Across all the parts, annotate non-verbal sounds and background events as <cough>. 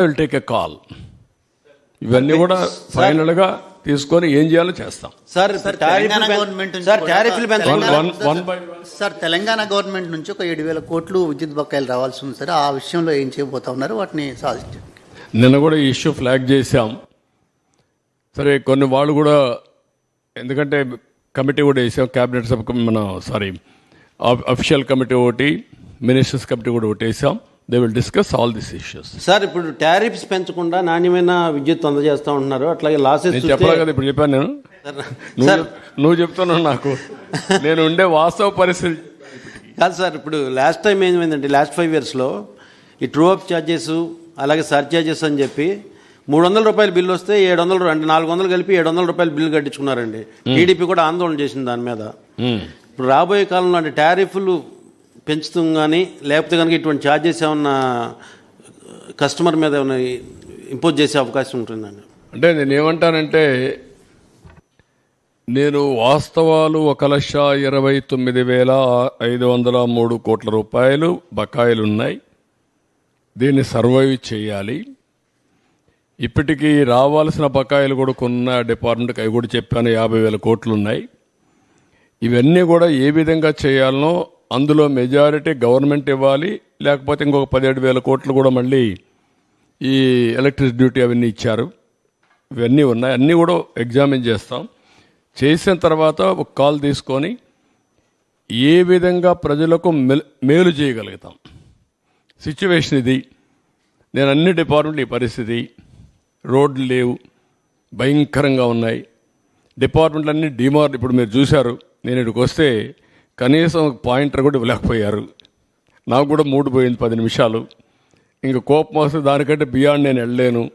Will take a call ఇవన్నీ కూడా ఫైనల్గా తీసుకొని ఏం చేయాలో చేస్తాం. సార్ తెలంగాణ గవర్నమెంట్ నుంచి సార్ టారిఫ్లు సార్ తెలంగాణ గవర్నమెంట్ నుంచి ఒక ఏడు వేల కోట్లు విద్యుత్ బకాయిలు రావాల్సి ఉంది సార్ ఆ విషయంలో ఏం చేయబోతా ఉన్నారు? వాటిని సాధించండి నిన్న కూడా ఈ ఇష్యూ ఫ్లాగ్ చేశాం. సరే కొన్ని వాళ్ళు కూడా ఎందుకంటే కమిటీ కూడా వేసాం క్యాబినెట్ సబ్ కమి- మన సారీ అఫీషియల్ కమిటీ ఒకటి మినిస్టర్స్ కమిటీ కూడా ఒకటి వేసాం. They will discuss all this issues sir ఇప్పుడు టారిఫ్స్ పెంచకుండా నాణ్యమైన విద్యుత్ అందజేస్తా ఉంటున్నారు అట్లాగే లాసెస్ చెప్పలే కదా ఇప్పుడు చెప్పాను నేను. నువ్వు సార్ చెప్- నువ్వు చెప్తున్నావు నాకు. <laughs> నేను ఉండే వాస్తవ పరిస్థితి. కాదు సార్ ఇప్పుడు లాస్ట్ టైం ఏమైందంటే లాస్ట్ ఫైవ్ ఇయర్స్లో ఈ ట్రూ అప్ ఛార్జెస్ అలాగే సర్చార్జెస్ అని చెప్పి మూడు వందల రూపాయల బిల్లు వస్తే ఏడు వందలు అంటే నాలుగు వందలు కలిపి ఏడు వందల రూపాయల బిల్లు కట్టించుకున్నారండి. టీడీపీ కూడా ఆందోళన చేసింది దాని మీద. ఇప్పుడు రాబోయే కాలంలో అంటే టారిఫ్లు పెంచుతాం కానీ లేకపోతే కనుక ఇటువంటి ఛార్జెస్ ఏమన్నా uh, కస్టమర్ మీద ఏమైనా ఇంపోజ్ చేసే అవకాశం ఉంటుందండి? అంటే నేను ఏమంటానంటే నేను వాస్తవాలు ఒక లక్ష ఇరవై తొమ్మిది వేల ఐదు వందల మూడు కోట్ల రూపాయలు బకాయిలు ఉన్నాయి. దీన్ని సర్వైవ్ చేయాలి. ఇప్పటికీ రావాల్సిన బకాయిలు కూడా కొన్న డిపార్ట్మెంట్కి అవి కూడా చెప్పాను యాభై వేల కోట్లు ఉన్నాయి. ఇవన్నీ కూడా ఏ విధంగా చేయాలనో అందులో మెజారిటీ గవర్నమెంట్ ఇవ్వాలి లేకపోతే ఇంకొక పదిహేడు వేల కోట్లు కూడా మళ్ళీ ఈ ఎలక్ట్రిసిటీ డ్యూటీ అవన్నీ ఇచ్చారు. ఇవన్నీ ఉన్నాయి. అన్నీ కూడా ఎగ్జామిన్ చేస్తాం. చేసిన తర్వాత ఒక కాల్ తీసుకొని ఏ విధంగా ప్రజలకు మేలు చేయగలుగుతాం. సిచ్యువేషన్ ఇది. నేను అన్ని డిపార్ట్మెంట్లు ఈ పరిస్థితి. రోడ్లు లేవు. భయంకరంగా ఉన్నాయి. డిపార్ట్మెంట్లు అన్నీ డిమార్ ఇప్పుడు మీరు చూశారు. నేను ఇక్కడికి వస్తే కనీసం ఒక పాయింటర్ కూడా ఇవ్వలేకపోయారు. నాకు కూడా మూడు పోయింది పది నిమిషాలు. ఇంకా కోపం వస్తే దానికంటే బియాండ్ నేను వెళ్ళలేను.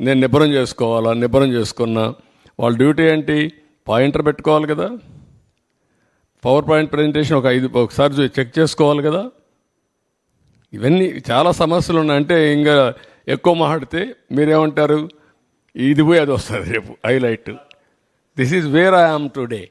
నేను నిబ్బరం చేసుకోవాలా నిబ్బరం చేసుకున్నా. వాళ్ళ డ్యూటీ ఏంటి? పాయింటర్ పెట్టుకోవాలి కదా. పవర్ పాయింట్ ప్రజెంటేషన్ ఒక ఐదు ఒకసారి చెక్ చేసుకోవాలి కదా. ఇవన్నీ చాలా సమస్యలు ఉన్నాయి. అంటే ఇంకా ఎక్కువ మాట్లాడితే మీరేమంటారు? ఇది పోయి అది వస్తుంది రేపు highlight this is where I am today